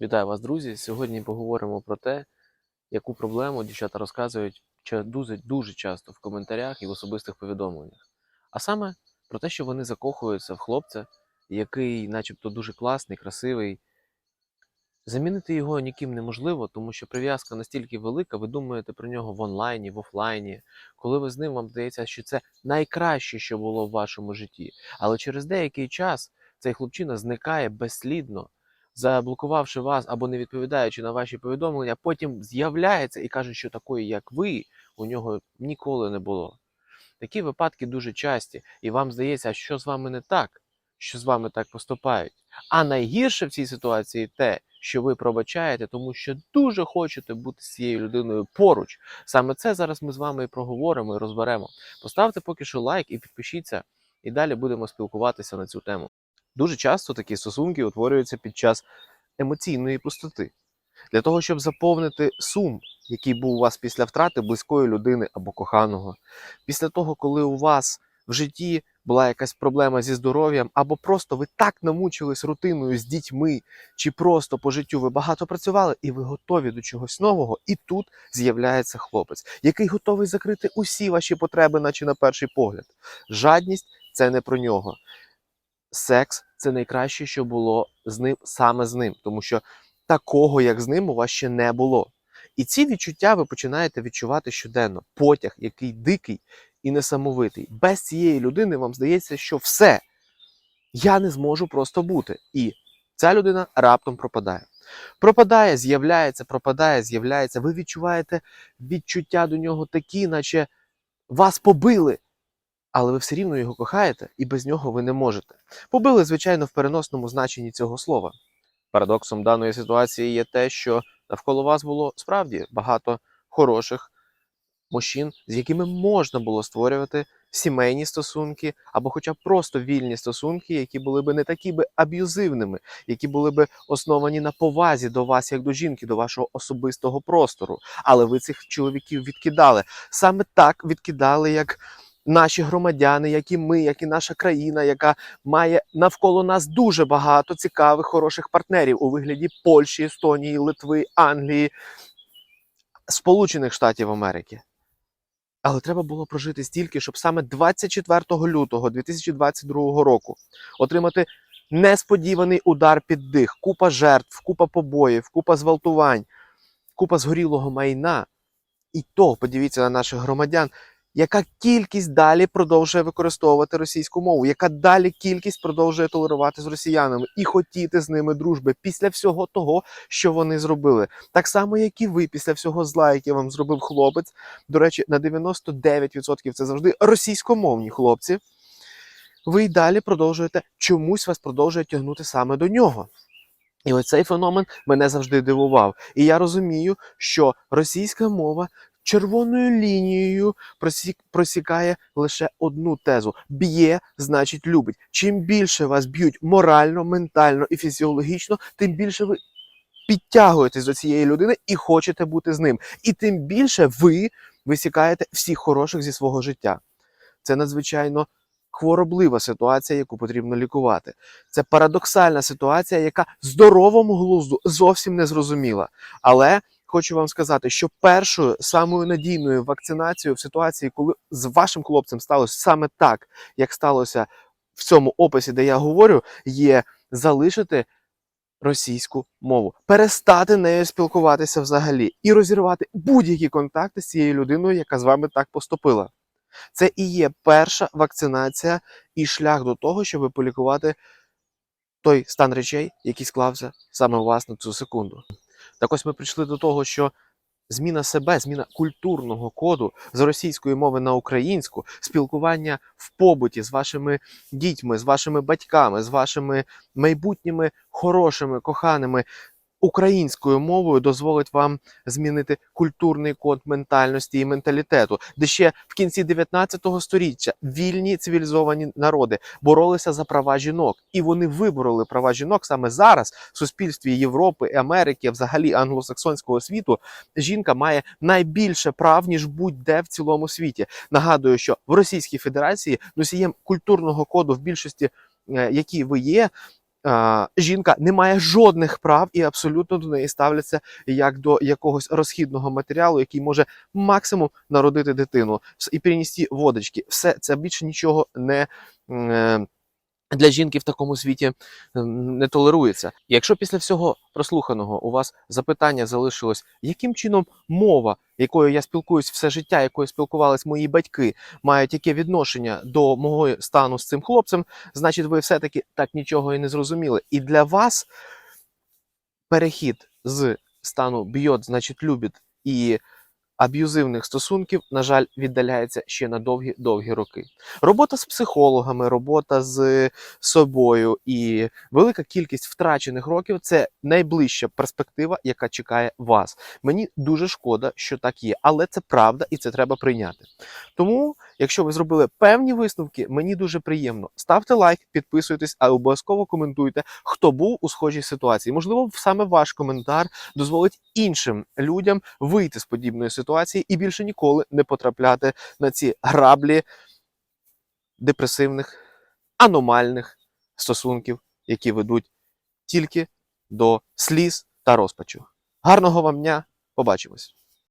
Вітаю вас, друзі! Сьогодні поговоримо про те, яку проблему дівчата розказують дуже, дуже часто в коментарях і в особистих повідомленнях. А саме про те, що вони закохуються в хлопця, який, начебто, дуже класний, красивий. Замінити його ніким неможливо, тому що прив'язка настільки велика, ви думаєте про нього в онлайні, в офлайні. Коли ви з ним, вам здається, що це найкраще, що було в вашому житті. Але через деякий час цей хлопчина зникає безслідно заблокувавши вас або не відповідаючи на ваші повідомлення, потім з'являється і каже, що такої, як ви, у нього ніколи не було. Такі випадки дуже часті, і вам здається, що з вами не так, що з вами так поступають. А найгірше в цій ситуації те, що ви пробачаєте, тому що дуже хочете бути з цією людиною поруч. Саме це зараз ми з вами і проговоримо і розберемо. Поставте поки що лайк і підпишіться, і далі будемо спілкуватися на цю тему. Дуже часто такі стосунки утворюються під час емоційної пустоти. Для того, щоб заповнити сум, який був у вас після втрати близької людини або коханого, після того, коли у вас в житті була якась проблема зі здоров'ям, або просто ви так намучились рутиною з дітьми, чи просто по життю ви багато працювали, і ви готові до чогось нового, і тут з'являється хлопець, який готовий закрити усі ваші потреби, наче на перший погляд. Жадність це не про нього секс це найкраще, що було з ним саме з ним, тому що такого, як з ним, у вас ще не було. І ці відчуття ви починаєте відчувати щоденно. Потяг, який дикий і несамовитий. Без цієї людини вам здається, що все, я не зможу просто бути. І ця людина раптом пропадає. Пропадає, з'являється, пропадає, з'являється. Ви відчуваєте відчуття до нього такі, наче вас побили але ви все рівно його кохаєте, і без нього ви не можете. Побили, звичайно, в переносному значенні цього слова. Парадоксом даної ситуації є те, що навколо вас було справді багато хороших мужчин, з якими можна було створювати сімейні стосунки, або хоча б просто вільні стосунки, які були би не такі би аб'юзивними, які були би основані на повазі до вас, як до жінки, до вашого особистого простору. Але ви цих чоловіків відкидали. Саме так відкидали, як наші громадяни, як і ми, як і наша країна, яка має навколо нас дуже багато цікавих, хороших партнерів у вигляді Польщі, Естонії, Литви, Англії, Сполучених Штатів Америки. Але треба було прожити стільки, щоб саме 24 лютого 2022 року отримати несподіваний удар під дих, купа жертв, купа побоїв, купа зґвалтувань, купа згорілого майна. І то, подивіться на наших громадян, яка кількість далі продовжує використовувати російську мову, яка далі кількість продовжує толерувати з росіянами і хотіти з ними дружби після всього того, що вони зробили. Так само, як і ви після всього зла, яке вам зробив хлопець. До речі, на 99% це завжди російськомовні хлопці. Ви й далі продовжуєте чомусь вас продовжує тягнути саме до нього. І оцей феномен мене завжди дивував. І я розумію, що російська мова червоною лінією просік, просікає лише одну тезу: б'є, значить, любить. Чим більше вас б'ють морально, ментально і фізіологічно, тим більше ви підтягуєтесь до цієї людини і хочете бути з ним. І тим більше ви висікаєте всіх хороших зі свого життя. Це надзвичайно. Хвороблива ситуація, яку потрібно лікувати. Це парадоксальна ситуація, яка здоровому глузду зовсім не зрозуміла. Але хочу вам сказати, що першою самою надійною вакцинацією в ситуації, коли з вашим хлопцем сталося саме так, як сталося в цьому описі, де я говорю, є залишити російську мову, перестати нею спілкуватися взагалі і розірвати будь-які контакти з цією людиною, яка з вами так поступила. Це і є перша вакцинація і шлях до того, щоб полікувати той стан речей, який склався саме у вас на цю секунду. Так ось ми прийшли до того, що зміна себе, зміна культурного коду з російської мови на українську, спілкування в побуті з вашими дітьми, з вашими батьками, з вашими майбутніми хорошими, коханими. Українською мовою дозволить вам змінити культурний код ментальності і менталітету, де ще в кінці 19 століття вільні цивілізовані народи боролися за права жінок, і вони вибороли права жінок саме зараз в суспільстві Європи, Америки, взагалі англосаксонського світу. Жінка має найбільше прав ніж будь-де в цілому світі. Нагадую, що в Російській Федерації носієм культурного коду в більшості, е, які ви є. Жінка не має жодних прав і абсолютно до неї ставляться як до якогось розхідного матеріалу, який може максимум народити дитину і принести водочки. Все це більше нічого не. Для жінки в такому світі не толерується. Якщо після всього прослуханого у вас запитання залишилось, яким чином мова, якою я спілкуюсь все життя, якою спілкувались мої батьки, мають яке відношення до мого стану з цим хлопцем, значить, ви все-таки так нічого і не зрозуміли. І для вас перехід з стану б'єт, значить, любить і аб'юзивних стосунків, на жаль, віддаляється ще на довгі-довгі роки. Робота з психологами, робота з собою і велика кількість втрачених років це найближча перспектива, яка чекає вас. Мені дуже шкода, що так є, але це правда і це треба прийняти. Тому, якщо ви зробили певні висновки, мені дуже приємно. Ставте лайк, підписуйтесь, а обов'язково коментуйте, хто був у схожій ситуації. Можливо, саме ваш коментар дозволить іншим людям вийти з подібної ситуації і більше ніколи не потрапляти на ці граблі депресивних, аномальних стосунків, які ведуть тільки до сліз та розпачу. Гарного вам дня! Побачимось!